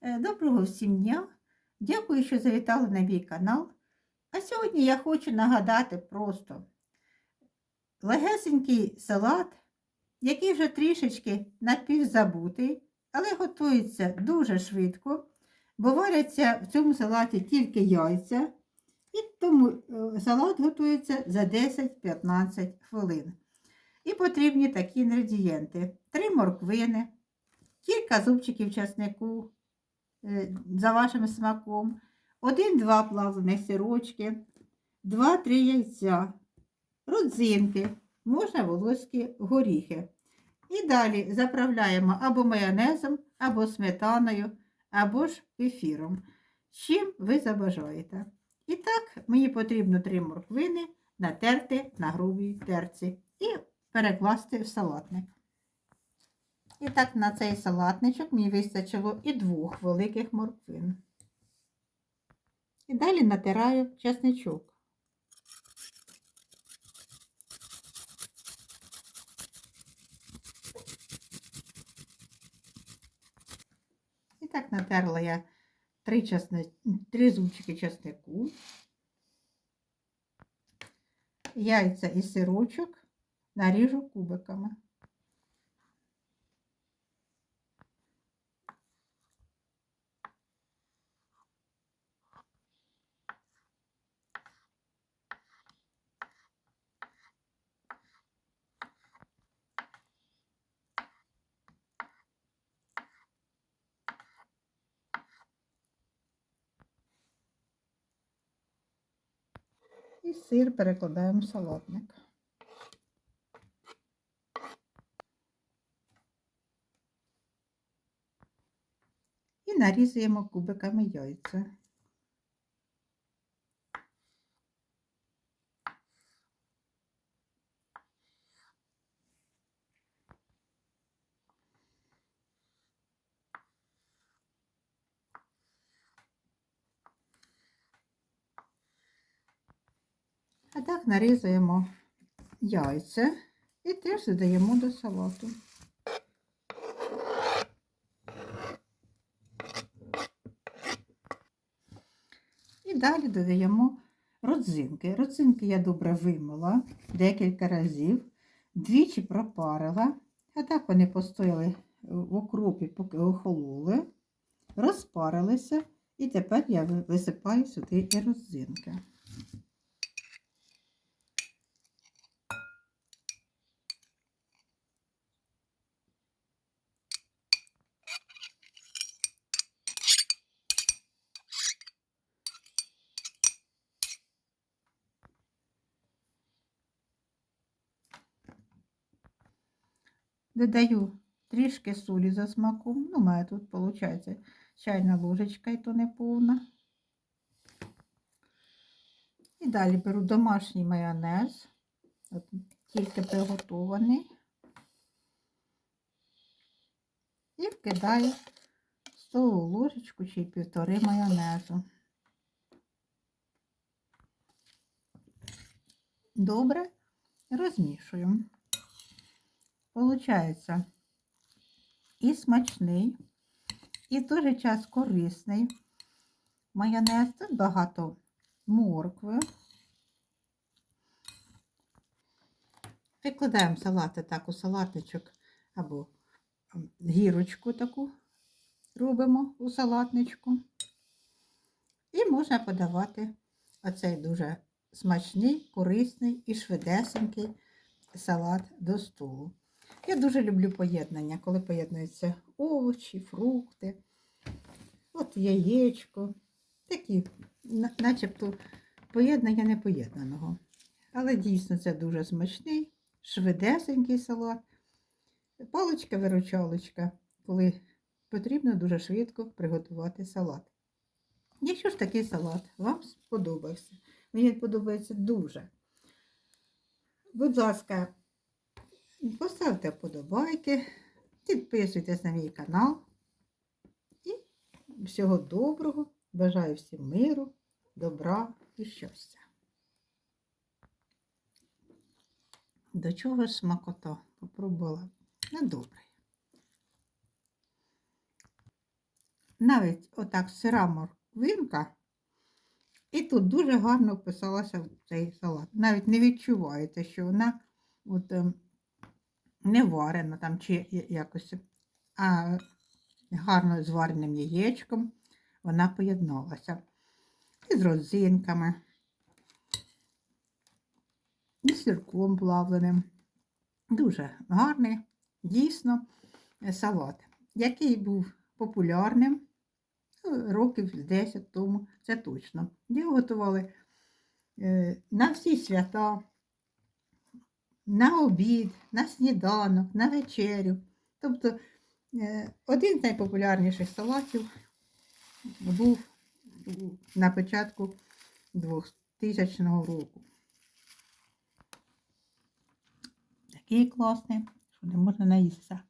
Е, Доброго всім дня! Дякую, що завітали на мій канал. А сьогодні я хочу нагадати просто легесенький салат, який вже трішечки напівзабутий, але готується дуже швидко, бо варяться в цьому салаті тільки яйця, і тому е, салат готується за 10-15 хвилин. І потрібні такі інгредієнти: 3 морквини, кілька зубчиків часнику за вашим смаком, 1-2 плавлених сирочки, 2-3 яйця, родзинки, можна волоські горіхи. І далі заправляємо або майонезом, або сметаною, або ж кефіром. Чим ви забажаєте. І так, мені потрібно 3 морквини натерти на грубій терці і перекласти в салатник. І так на цей салатничок мені вистачило і двох великих морквин. І далі натираю чесничок. І так натерла я три, чесни... три зубчики чеснику, яйця і сирочок наріжу кубиками. І сир перекладаємо в салатник. І нарізуємо кубиками яйця. А так нарізуємо яйця і теж додаємо до салату. І далі додаємо родзинки. Родзинки я добре вимила декілька разів, двічі пропарила, а так вони постояли в окропі, поки охололи, розпарилися, і тепер я висипаю сюди і родзинки. Додаю трішки солі за смаком. Ну, у мене тут виходить чайна ложечка, і то не повна. І далі беру домашній майонез, от, тільки приготований. І вкидаю столову ложечку чи півтори майонезу. Добре розмішуємо. Получається і смачний, і в той же час корисний майонез. Тут багато моркви. Викладаємо салати так у салатничок або гірочку таку робимо у салатничку. І можна подавати оцей дуже смачний, корисний і швидесенький салат до столу. Я дуже люблю поєднання, коли поєднуються овочі, фрукти, от яєчко. Такі, начебто, поєднання непоєднаного. Але дійсно це дуже смачний, швидесенький салат. Паличка-виручалочка, коли потрібно дуже швидко приготувати салат. Якщо ж такий салат вам сподобався, мені подобається дуже. Будь ласка, Поставте вподобайки, підписуйтесь на мій канал. І всього доброго. Бажаю всім миру, добра і щастя. До чого ж смакота попробувала? Ну, добре. навіть отак сира морквинка, і тут дуже гарно вписалася в цей салат. Навіть не відчуваєте, що вона от, ем, не варена там чи якось, а гарно з вареним яєчком вона поєдналася. І з родзинками, і з сирком плавленим. Дуже гарний, дійсно, е, салат, який був популярним ну, років 10 тому, це точно. Його готували е, на всі свята, на обід, на сніданок, на вечерю. Тобто е, один з найпопулярніших салатів був на початку 2000 року. Такий класний, що не можна наїстися.